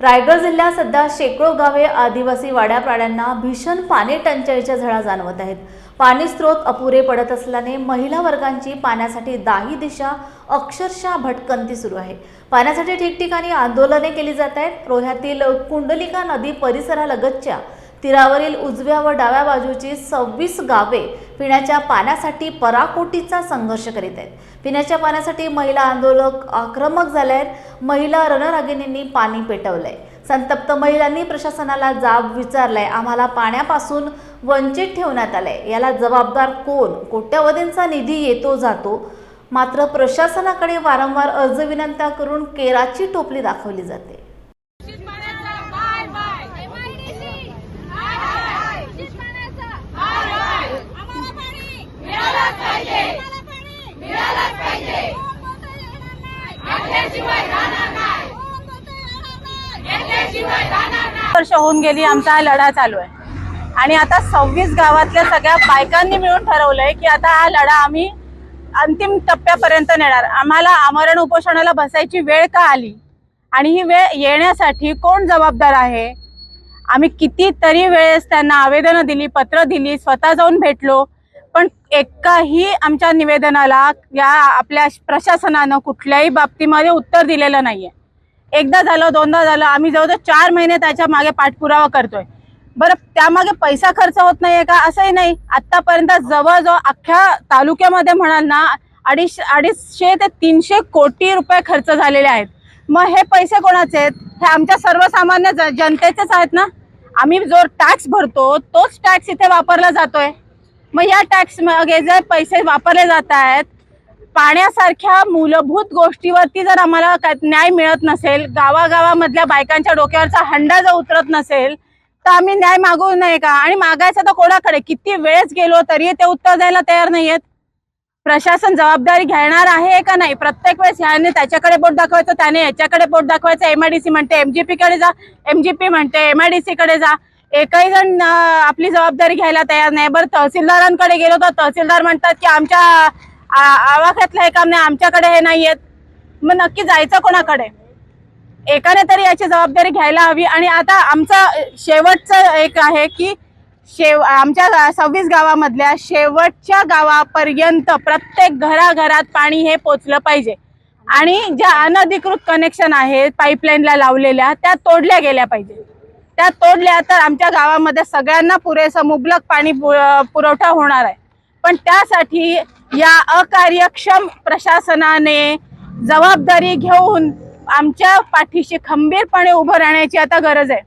रायगड जिल्ह्यात सध्या शेकडो गावे आदिवासी वाड्या प्राण्यांना भीषण पाणी टंचाईच्या झळा जाणवत आहेत. पाणी स्रोत अपुरे पडत असल्याने महिला वर्गांची पाण्यासाठी दाही दिशा अक्षरशः भटकंती सुरू आहे. पाण्यासाठी ठिकठिकाणी आंदोलने केली जात आहेत. रोह्यातील कुंडलिका नदी परिसरालगतच्या तीरावरील उजव्या व डाव्या बाजूची सव्वीस गावे पिण्याच्या पाण्यासाठी पराकोटीचा संघर्ष करीत आहेत. पिण्याच्या पाण्यासाठी महिला आंदोलक आक्रमक झाले आहेत. महिला रणरागिणींनी पाणी पेटवलंय. संतप्त महिलांनी प्रशासनाला जाब विचारलाय. आम्हाला पाण्यापासून वंचित ठेवण्यात आलंय. याला जबाबदार कोण? कोट्यवधींचा निधी येतो जातो. मात्र प्रशासनाकडे वारंवार अर्ज विनंत्या करून केराची टोपली दाखवली जाते बाय बाय एमआयडीसी हाय हाय पाण्याचा हाय हाय आम्हाला पाणी मिळालंच पाहिजे आम्हाला पाणी मिळालंच पाहिजे घेतल्याशिवाय राहणार नाही घेतल्याशिवाय राहणार नाही वर्ष होऊन गेली आमचा हा लढा चालू आहे. आणि आता सव्वीस गावातल्या सगळ्या बायकांनी मिळून ठरवलंय की आता हा लढा आम्ही अंतिम टप्प्यापर्यंत नेणार. आम्हाला आमरण उपोषणाला बसायची वेळ का आली? आणि ही वेळ येण्यासाठी कोण जबाबदार आहे? आम्ही कितीतरी वेळेस त्यांना आवेदनं दिली पत्र दिली स्वतः जाऊन भेटलो पण एकाही आमच्या निवेदनाला या आपल्या प्रशासनानं कुठल्याही बाबतीमध्ये उत्तर दिलेलं नाहीये. एकदा झालं दोनदा झालं आम्ही जवळजवळ चार महिने त्याच्यामागे पाठपुरावा करतोय. बरं त्यामागे पैसा खर्च होत नाहीये का? असंही नाही. आतापर्यंत जवळजवळ अख्ख्या तालुक्यामध्ये म्हणाल ना अडीच अडीचशे ते तीनशे कोटी रुपये खर्च झालेले आहेत. मग हे पैसे कोणाचे आहेत? हे आमच्या सर्वसामान्य जनतेचेच आहेत ना? आम्ही जो टॅक्स भरतो तोच टॅक्स इथे वापरला जातोय. मग या टॅक्स मागे जे पैसे वापरले जात आहेत पाण्यासारख्या मूलभूत गोष्टीवरती जर आम्हाला न्याय मिळत नसेल गावागावामधल्या बायकांच्या डोक्यावरचा हंडा जर उतरत नसेल तर आम्ही न्याय मागू नये का? आणि मागायचं तर कोणाकडे? किती वेळेस गेलो तरी ते उत्तर द्यायला तयार नाहीयेत. प्रशासन जबाबदारी घेणार आहे का नाही? प्रत्येक वेळेस ह्याने त्याच्याकडे बोट दाखवायचं त्याने याच्याकडे बोट दाखवायचं. एमआयडीसी म्हणते एमजीपी कडे जा एमजीपी म्हणते एमआयडीसी कडे जा. एकही जण आपली जबाबदारी घ्यायला तयार नाही. बरं तहसीलदारांकडे गेलो तर तहसीलदार म्हणतात की आमच्या आ- आवाक्यातलं हे काम नाही आमच्याकडे हे नाहीयेत मग नक्की जायचं कोणाकडे? एकाने तरी याची जबाबदारी घ्यायला हवी. आणि आता आमचं शेवटचं एक आहे की शेव आमच्या गा- सव्वीस गावामधल्या शेवटच्या गावापर्यंत प्रत्येक घराघरात पाणी हे पोचलं पाहिजे. आणि ज्या अनधिकृत कनेक्शन आहेत पाईपलाईनला लावलेल्या त्या तोडल्या गेल्या पाहिजे. त्या तोडल्या तर आमच्या गावामध्ये सगळ्यांना पुरेसं मुबलक पाणी पु- पुरवठा होणार आहे. पण त्यासाठी या अकार्यक्षम प्रशासनाने जबाबदारी घेऊन आमच्या पाठीशी खंबीरपणे उभं राहण्याची आता गरज आहे.